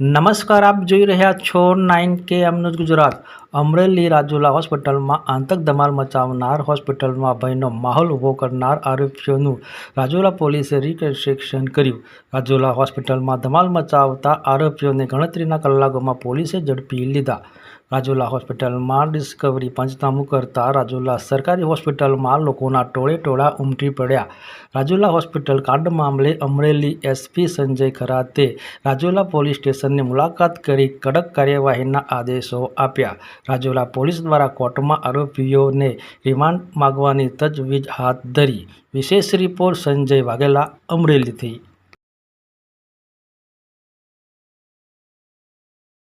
નમસ્કાર આપ જોઈ રહ્યા છો નાઇન કે એમનું ગુજરાત. અમરેલી રાજુલા હોસ્પિટલમાં આંતક ધમાલ મચાવનાર હોસ્પિટલમાં ભયનો માહોલ ઊભો કરનાર આરોપીઓનું રાજુલા પોલીસે રિકન્સ્ટ્રક્શન કર્યું. રાજુલા હોસ્પિટલમાં ધમાલ મચાવતા આરોપીઓને ગણતરીના કલાકોમાં પોલીસે ઝડપી લીધા. રાજુલા હોસ્પિટલમાં ડિસ્કવરી પંચનામું કરતા રાજુલા સરકારી હોસ્પિટલમાં લોકોના ટોળે ટોળા ઉમટી પડ્યા. રાજુલા હોસ્પિટલ કાંડ મામલે અમરેલી એસપી સંજય ખરાતે રાજુલા પોલીસ સ્ટેશનની મુલાકાત કરી કડક કાર્યવાહીના આદેશો આપ્યા. રાજુલા પોલીસ દ્વારા કોર્ટમાં આરોપીઓને રિમાન્ડ માંગવાની તજવીજ હાથ ધરી. વિશેષ રિપોર્ટ સંજય વાઘેલા, અમરેલીથી.